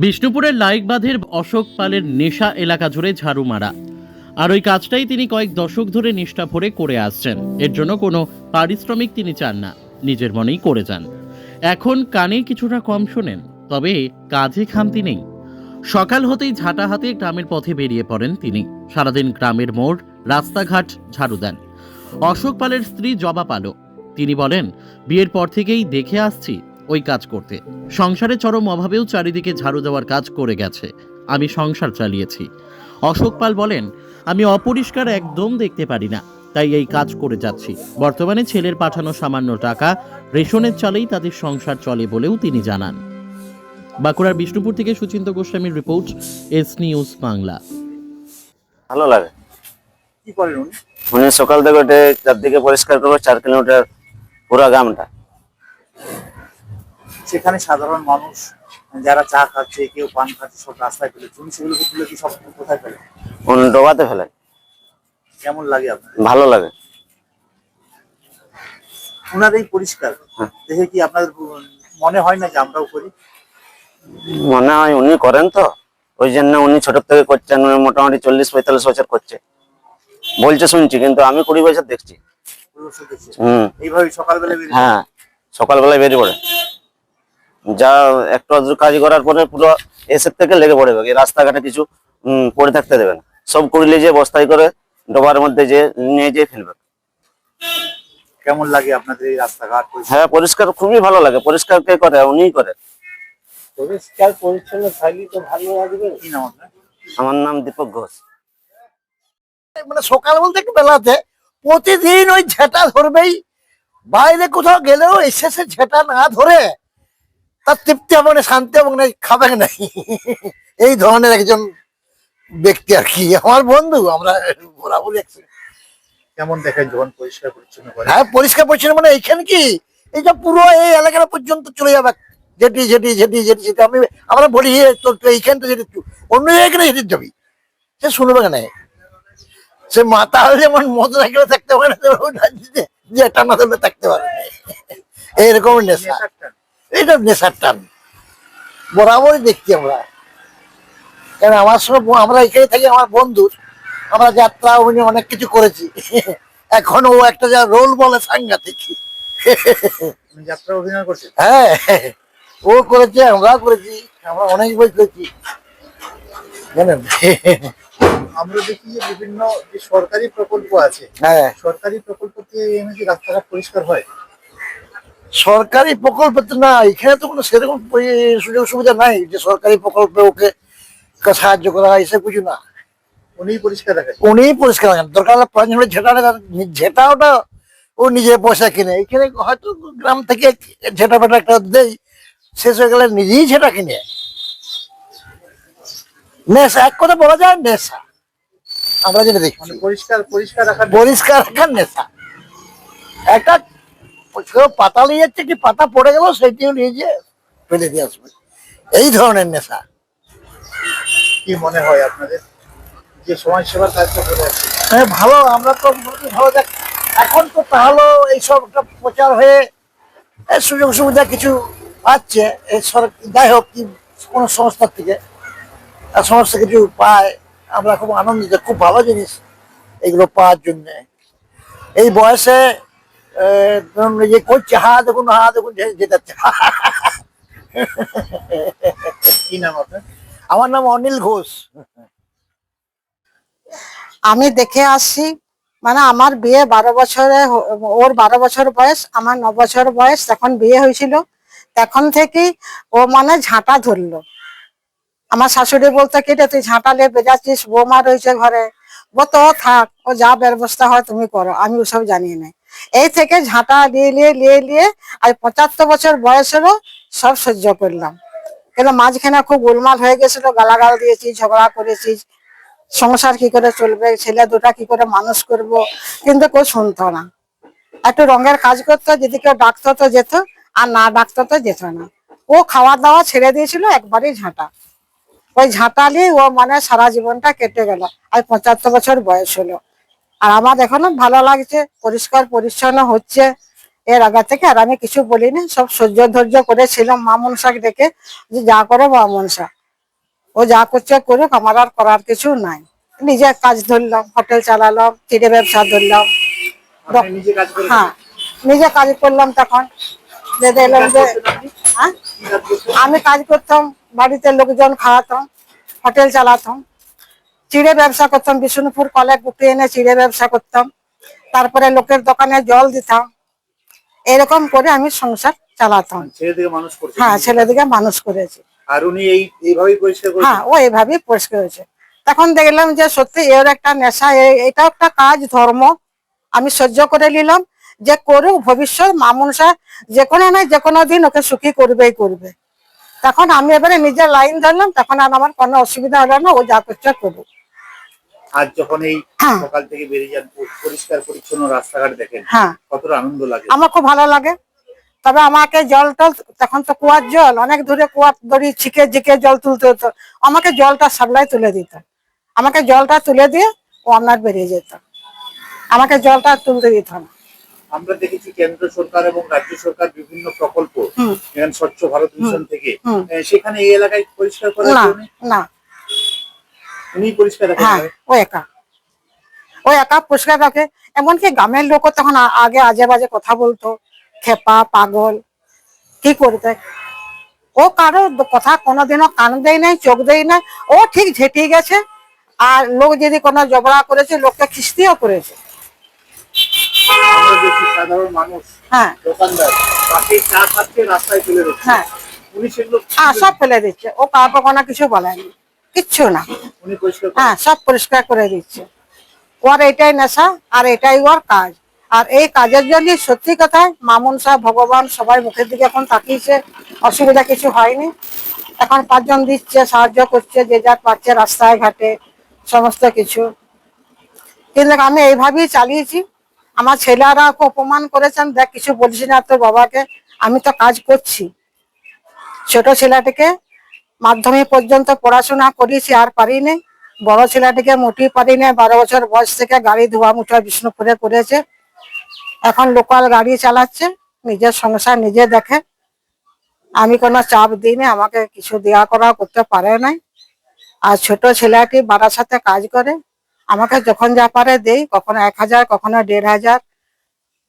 বিষ্ণুপুরের লাইকবাঁধের অশোক পালের নেশা এলাকা জুড়ে ঝাড়ু মারা আর ওই কাজটাই তিনি কয়েক দশক ধরে নিষ্ঠা ভরে করে আসছেন। এর জন্য কোনো পারিশ্রমিক তিনি চান না। নিজের মনেই করে যান। এখন কানে কিছুটা কম শোনেন, তবে কাজে খামতি নেই। সকাল হতেই ঝাঁটা হাতে গ্রামের পথে বেরিয়ে পড়েন তিনি। সারাদিন গ্রামের মোড়, রাস্তাঘাট ঝাড়ু দেন। অশোক পালের স্ত্রী জবা পালও। তিনি বলেন, বিয়ের পর থেকেই দেখে আসছি ওই কাজ করতে। সংসারে চরম অভাবেও চারিদিকে ঝাড়ু দেওয়ার কাজ করে গেছে। আমি সংসার চালিয়েছি। অশোক পাল বলেন আমি অপরিষ্কার একদম দেখতে পারি না তাই এই কাজ করে যাচ্ছি। বর্তমানে ছেলের পাঠানো সামান্য টাকা রেশনের চালেই তাদের সংসার চলে বলেও তিনি জানান। বাঁকুড়ার বিষ্ণুপুর থেকে সুচিন্ত গোস্বামীর রিপোর্ট এস নিউজ বাংলা। ভালো লাগে। কি করেন উনি? উনি সকাল থেকে চারদিকে পরিষ্কার করব চার কিলোমিটার পুরো গ্রামটা। সেখানে সাধারণ মানুষ যারা চা খাচ্ছে কেউ পান খাচ্ছে সব রাস্তায় ফেলে উনি সেগুলোকে তুলে কি সব কোথায় ফেলে? ডোবাতে ফেলে। কেমন লাগে আপনার? ভালো লাগে। ওনার পরিষ্কার। হ্যাঁ। দেখে কি আপনাদের মনে হয় না যে আমরাও করি? মনে হয় উনি করেন তো। ওই জন্য উনি ছোট থেকে করছেন উনি মোটামুটি চল্লিশ পঁয়তাল্লিশ বছর করছে। বলছে শুনছি কিন্তু আমি কুড়ি বছর দেখছি। দেখছি। হুম। এইভাবে সকালবেলা হ্যাঁ সকালবেলায় বেরিয়ে পড়ে। যা একটু আধটু কাজ করার পরে পুরো এসের থেকে লেগে পড়ে এই রাস্তাঘাটে কিছু পড়ে থাকতে দেবে না। সব কুড়িলে যে বস্তায় করে ডোবার মধ্যে যে নিয়ে যেয়ে ফেলবে। কেমন লাগে আপনাদের এই রাস্তাঘাট পরিষ্কার? হ্যাঁ পরিষ্কার খুবই ভালো লাগে। পরিষ্কার কে করে? উনিই করে। পরিষ্কার পরিচ্ছন্ন থাকলে তো ভালো লাগবে। কি নাম আপনার? আমার নাম দীপক ঘোষ। মানে সকাল বলতে বেলাতে প্রতিদিন ওই ঝেঁটা ধরবেই। বাইরে কোথাও গেলেও এসে ঝেঁটা না ধরে তার তৃপ্তি হবে না শান্তি এবং না খাবে নাই। এই ধরনের একজন ব্যক্তি আর কি। আমার বন্ধু আমরা একসাথে। কেমন দেখেন যখন পরিষ্কার পরিচ্ছন্ন করে? হ্যাঁ পরিষ্কার পরিচ্ছন্ন মানে এইখানে কি? এই যে পুরো এই এলাকাটা পর্যন্ত চলে যাবে। যেটি যেটি যেটি যেটি যেটি আমি আমরা বলি "এ, তোর তো এইখানটা যেটি অন্য জায়গায় যেটি যাবি? সে শুনবে কেন সে মাথা হলে যেমন মোটর সাইকেলে থাকতে পারে না যে টানা ধরলে থাকতে পারে না। এইরকম নেশা। এটা নেশার টান। বরাবরই দেখছি আমরা। কেন আমার সঙ্গে আমরা এখানে থাকি আমার বন্ধুর। আমরা যাত্রা অভিনয় অনেক কিছু করেছি। এখন ও একটা যা রোল বলে সাংঘাতিক। যাত্রা অভিনয় করছেন হ্যাঁ। ও করেছে আমরাও করেছি আমরা অনেক বই করেছি। জানেন? আমরা দেখি যে বিভিন্ন যে সরকারি প্রকল্প আছে হ্যাঁ। সরকারি প্রকল্পতে এনে কি রাস্তাঘাট পরিষ্কার হয় সরকারি প্রকল্প তো না এখানে তো কোনো সেরকম সুযোগ সুবিধা নাই যে সরকারি প্রকল্পে ওকে সাহায্য করা হয় এসব কিছু না। উনি পরিষ্কার রাখেন। উনিই পরিষ্কার রাখেন। দরকার হলে হলে ঝেঁটা ঝেঁটা ওটা ও নিজে পয়সা কিনে। এখানে হয়তো গ্রাম থেকে ঝেটা ফেটা একটা দেয় শেষ হয়ে গেলে নিজেই ঝেটা কিনে। নেশা এক কথা বলা যায় নেশা। আমরা যেটা দেখছি। মানে পরিষ্কার পরিষ্কার রাখার পরিষ্কার রাখার নেশা। একটা কেউ পাতা নিয়ে যাচ্ছে কি পাতা পড়ে গেল সেটিও নিয়ে গিয়ে ফেলে দিয়ে আসবে। এই ধরনের নেশা। কি মনে হয় আপনাদের? যে সমাজ সেবার কাজ করে আছে হ্যাঁ ভালো আমরা তো ভালো। দেখ এখন তো তাহলে এইসব প্রচার হয়ে এই সুযোগ সুবিধা কিছু পাচ্ছে। যাই হোক কি কোনো সংস্থার থেকে আর সমস্ত কিছু পায়। আমরা খুব আনন্দিত খুব ভালো জিনিস এগুলো পাওয়ার জন্যে। এই বয়সে যে করছে, হা, দেখুন হা, দেখুন কি নাম আপনার? আমার নাম অনিল ঘোষ। আমি দেখে আসছি মানে আমার বিয়ে বারো বছরে ওর বারো বছর বয়স, আমার ন বছর বয়স তখন বিয়ে হয়েছিল, তখন থেকেই ও মানে ঝাঁটা ধরলো। আমার শাশুড়ি বলতো, কি রে, তুই ঝাঁটা নিয়ে বেজাচ্ছিস? বৌমা রয়েছে ঘরে। ও তো থাক, ও যা ব্যবস্থা হয় তুমি করো, আমি ওসব জানি না। এই থেকে ঝাঁটা নিয়ে নিয়ে নিয়ে আজ পঁচাত্তর বছর বয়সেরও সব সহ্য করলাম। কিন্তু মাঝখানে খুব গোলমাল হয়ে গেছিল, গালাগাল দিয়েছি ঝগড়া করেছি সংসার কি করে চলবে, ছেলে দুটা কি করে মানুষ করব? কিন্তু কেউ শুনতো না। একটু রঙের কাজ করতো, যদি কেউ ডাকতো তো যেত, আর না ডাকতো তো যেত না। ও খাওয়া দাওয়া ছেড়ে দিয়েছিল, একবারই ঝাঁটা। ওই ঝাঁটা নিয়ে ও মানে সারা জীবনটা কেটে গেল। আর পঁচাত্তর বছর বয়স হলো। আর আমার এখনও ভালো লাগছে পরিষ্কার পরিচ্ছন্ন হচ্ছে। এর আগে থেকে আর আমি কিছু বলিনি সব সহ্য ধৈর্য করেছিলাম মা মনসাকে ডেকে যে যা করো মা মনসা ও যা করছে করুক আমার আর করার কিছু নাই। নিজের কাজ ধরলাম হোটেল চালালাম চিড়ে ব্যবসা ধরলাম। নিজে হ্যাঁ নিজে কাজ করলাম তখন। যে দেখলাম যে হ্যাঁ? আমি কাজ করতাম বাড়িতে লোকজন খাওয়াতাম হোটেল চালাতাম। চিড়ে ব্যবসা করতাম বিষ্ণুপুর কলে কুপি এনে চিড়ে ব্যবসা করতাম। তারপরে লোকের দোকানে জল দিতাম। এরকম করে আমি সংসার চালাতাম। হ্যাঁ ছেলেদিকে মানুষ করেছি। আর উনি এইভাবেই পরিষ্কার হ্যাঁ ও এভাবেই পরিষ্কার হয়েছে তখন দেখলাম যে সত্যি এর একটা নেশা এটা একটা কাজ ধর্ম। আমি সহ্য করে নিলাম যে করুক ভবিষ্যৎ মামুনসা যে কোনো নয় যে কোনো দিন ওকে সুখী করবেই করবে। তখন আমি এবারে নিজের লাইন ধরলাম তখন আর আমার কোনো অসুবিধা হলো না ও যা করছে করুক। আর যখন এই হ্যাঁ। সকাল থেকে বেরিয়ে যান পরিষ্কার পরিচ্ছন্ন রাস্তাঘাট দেখেন হ্যাঁ। কতটা আনন্দ লাগে। আমার খুব ভালো লাগে। তবে আমাকে জল টল তখন তো কুয়ার জল অনেক দূরে কুয়ার দড়ি ছিকে ঝিকে জল তুলতে হতো। আমাকে জলটা সাপ্লাই তুলে দিত। আমাকে জলটা তুলে দিয়ে ও আপনার বেরিয়ে যেত। আমাকে জলটা তুলতে দিত না। আমরা দেখেছি কেন্দ্র সরকার এবং রাজ্য সরকার বিভিন্ন প্রকল্প স্বচ্ছ ভারত মিশন থেকে সেখানে এই এলাকায় পরিষ্কার করার জন্য না। উনি পরিষ্কার রাখেন হ্যাঁ ও একা। ও একা পরিষ্কার রাখে। এমনকি গ্রামের লোকও তখন আগে আজে বাজে কথা বলতো। খেপা পাগল কি করতে ও কারও কথা কোনোদিনও কান দেয় নাই চোখ দেয় নাই। ও ঠিক ঝেঁটিয়ে গেছে। আর লোক যদি কোনো জবড়া করেছে লোককে খিস্তিও করেছে। সাধারণ মানুষ হ্যাঁ। দোকানদার চা খাচ্ছে রাস্তায় ফেলে দিচ্ছে। হ্যাঁ। হ্যাঁ সব ফেলে দিচ্ছে। ও কাউকে কোনো কিছু বলেনি। কিচ্ছু না। হ্যাঁ সব পরিষ্কার করে দিচ্ছে। ওর এটাই নেশা, আর এটাই ওর কাজ। আর এই কাজের জন্য সত্যি কথায় মামুন সাহেব ভগবান সবাই মুখের দিকে এখন তাকিয়েছে। অসুবিধা কিছু হয়নি। এখন পাঁচজন দিচ্ছে, সাহায্য করছে, যে যার পাচ্ছে রাস্তায়, ঘাটে, সমস্ত কিছু। কিন্তু আমি এইভাবেই চালিয়েছি। আমার ছেলেরা ওকে অপমান করেছেন। দেখ, কিছু বলছি না তোর বাবাকে। আমি তো কাজ করছি। ছোট ছেলেটিকে মাধ্যমিক পর্যন্ত পড়াশোনা করেছি আর পারিনি। বড় ছেলেটিকে মোটেই পারিনি। বারো বছর বয়স থেকে গাড়ি ধোয়া মুঠা বিষ্ণুপুরে করেছে। এখন লোকাল গাড়ি চালাচ্ছে নিজের সংসার নিজে দেখে। আমি কোনো চাপ দিইনি আমাকে কিছু দেওয়া করা করতে পারে নাই। আর ছোট ছেলেটি বাড়ার সাথে কাজ করে। আমাকে যখন যা পারে দেই কখনো এক হাজার কখনো দেড় হাজার।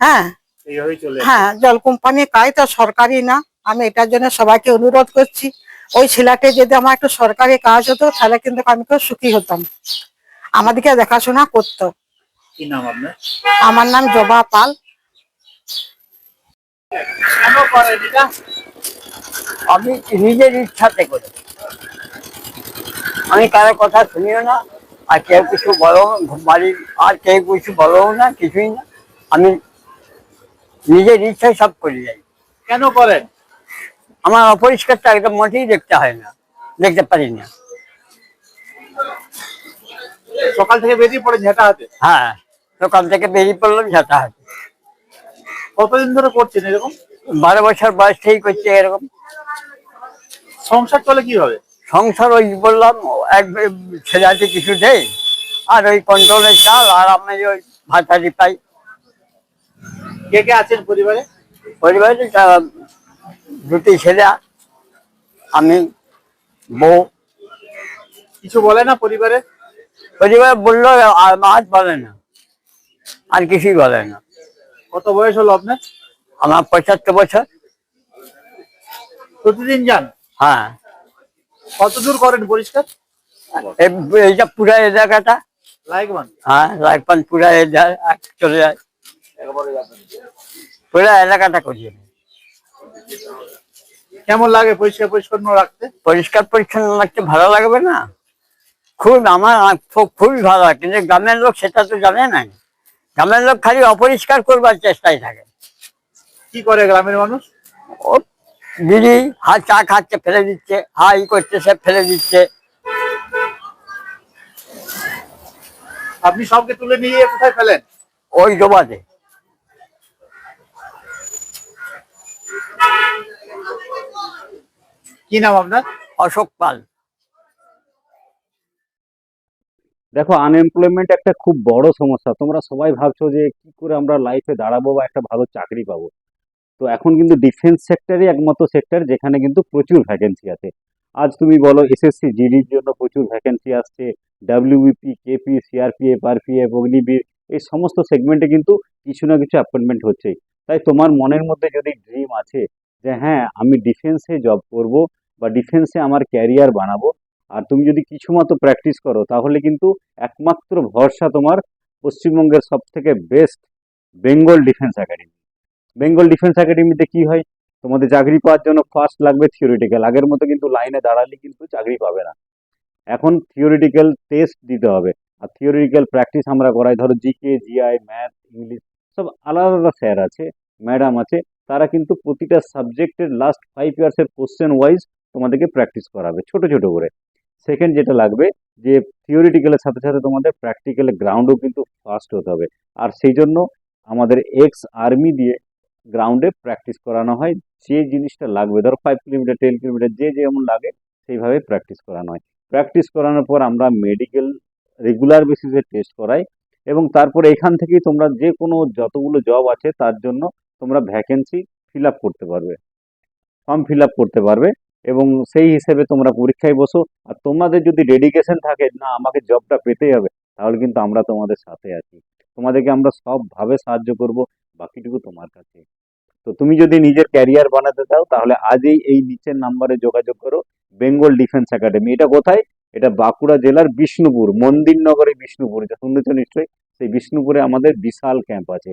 হ্যাঁ হ্যাঁ জল কোম্পানি কাজ তো সরকারি না। আমি এটার জন্য সবাইকে অনুরোধ করছি। ওই ছেলেটি যদি আমার একটু সরকারি কাজ হতো তাহলে কিন্তু আমি খুব সুখী হতাম। আমাদেরকে দেখাশোনা করতো। কি নাম আপনার? আমার নাম জবা পাল। কেন করেন এটা আমি নিজের ইচ্ছাতে করি। আমি কারও কথা শুনিও না আর কেউ কিছু বলো বাড়ির আর কেউ কিছু বলো না কিছুই না। আমি নিজের ইচ্ছায় সব করি যাই। কেন করেন? আমার অপরিষ্কারটা একদম মোটেই দেখতে হয় না দেখতে পারি না। সকাল থেকে বেরিয়ে পড়ে ঝেঁটা হাতে হ্যাঁ দোকান থেকে বেরিয়ে পড়লাম ঝাঁটা হাতে কতদিন ধরে করছেন এরকম? বারো বছর বয়স থেকেই করছে এরকম। সংসার চলে কীভাবে? সংসার ওই বললাম এক ছেলে আছে কিছু দেয় আর ওই কন্ট্রোলের চাল আর আমি ওই ভাতারি পাই। কে কে আছেন পরিবারে? পরিবারে দুটি ছেলে আমি বউ। কিছু বলে না পরিবারে? পরিবার বলল আর আজ বলে না আর কিছুই বলে না। কত বয়স হলো আপনার? আমার পঁচাত্তর বছর। প্রতিদিন যান? হ্যাঁ। কত দূর করেন পরিষ্কার? এইটা পুরা এলাকাটা লাইক ওয়ান? হ্যাঁ রাজপান পুরা এলাকা চলে যায়। পুরা এলাকাটা করি আমি। কেমন লাগে পরিষ্কার পরিচ্ছন্ন রাখতে? পরিষ্কার পরিচ্ছন্ন রাখতে ভালো লাগবে না। খুব আমার খুব- খুবই ভালো লাগে কিন্তু গ্রামের লোক সেটা তো জানে না। গ্রামের লোক খালি অপরিষ্কার করবার চেষ্টায় থাকে। কি করে গ্রামের মানুষ? ও বিড়ি হাত চা খাচ্ছে ফেলে দিচ্ছে হা ই করছে সে ফেলে দিচ্ছে। আপনি সবকে তুলে নিয়ে কোথায় ফেলেন? ওই ডোবাতে কি নাম আপনার? অশোক পাল। দেখো আনএমপ্লয়মেন্ট একটা খুব বড় সমস্যা। তোমরা সবাই ভাবছ যে কি করে আমরা লাইফে দাঁড়াবো বা একটা ভালো চাকরি পাবো। তো এখন কিন্তু ডিফেন্স সেক্টরই একমাত্র সেক্টর যেখানে কিন্তু প্রচুর ভ্যাকেন্সি আছে। আজ তুমি বলো এসএসসি জিডির জন্য প্রচুর ভ্যাকেন্সি আসছে। WBP KP CRPF RPF Agniveer এই সমস্ত সেগমেন্টে কিন্তু কিছু না কিছু অ্যাপয়েন্টমেন্ট হচ্ছে তাই তোমার মনের মধ্যে যদি ড্রিম আছে যে হ্যাঁ আমি ডিফেন্সে জব করব বা ডিফেন্সে আমার ক্যারিয়ার বানাবো। আর তুমি যদি কিছু মতো প্র্যাকটিস করো, তাহলে কিন্তু একমাত্র ভরসা তোমার পশ্চিমবঙ্গের সব থেকে best Bengal defence academy Bengal defence একাডেমিতে কি হয়? তোমাদের চাকরি পাওয়ার জন্য ফার্স্ট লাগবে থিওরিটিক্যাল আগের মতো কিন্তু লাইনে দাঁড়ালে কিন্তু চাকরি পাবে না। এখন থিওরিটিক্যাল টেস্ট দিতে হবে। আর থিওরিটিক্যাল প্র্যাকটিস আমরা করাই। ধরো জিকে জিআই ম্যাথ ইংলিশ সব আলাদা আলাদা স্যার আছে ম্যাডাম আছে। তারা কিন্তু প্রতিটা সাবজেক্টের লাস্ট ফাইভ ইয়ার্সের কোশ্চেন ওয়াইজ তোমাদেরকে প্র্যাকটিস করাবে, ছোট ছোট করে। সেকেন্ড যেটা লাগবে, যে থিওরিটিক্যালের সাথে সাথে তোমাদের প্র্যাকটিক্যালের গ্রাউন্ডও কিন্তু ফাস্ট হতে হবে। আর সেই জন্য আমাদের এক্স আর্মি দিয়ে গ্রাউন্ডে প্র্যাকটিস করানো হয়। যে জিনিসটা লাগবে, ধরো ফাইভ কিলোমিটার টেন কিলোমিটার যে যেমন লাগে, সেইভাবে প্র্যাকটিস করানো হয়। প্র্যাকটিস করানোর পর আমরা মেডিকেল রেগুলার বেসিসে টেস্ট করাই এবং তারপরে এখান থেকেই তোমরা যে কোনো যতগুলো জব আছে, তার জন্য তোমরা ভ্যাকেন্সি ফিল আপ করতে পারবে ফর্ম ফিল আপ করতে পারবে এবং সেই হিসেবে তোমরা পরীক্ষায় বসো। আর তোমাদের যদি ডেডিকেশন থাকে না, আমাকে জবটা পেতেই হবে তাহলে কিন্তু আমরা তোমাদের সাথে আছি। তোমাদেরকে আমরা সবভাবে সাহায্য করব, বাকিটুকু তোমার কাছে। তো তুমি যদি নিজের ক্যারিয়ার বানাতে চাও, তাহলে আজই এই নিচের নাম্বারে যোগাযোগ করো বেঙ্গল ডিফেন্স একাডেমি এটা কোথায়? এটা বাঁকুড়া জেলার বিষ্ণুপুর, মন্দিরনগরে বিষ্ণুপুর। এটা শুনেছ নিশ্চয়ই? সেই বিষ্ণুপুরে আমাদের বিশাল ক্যাম্প আছে।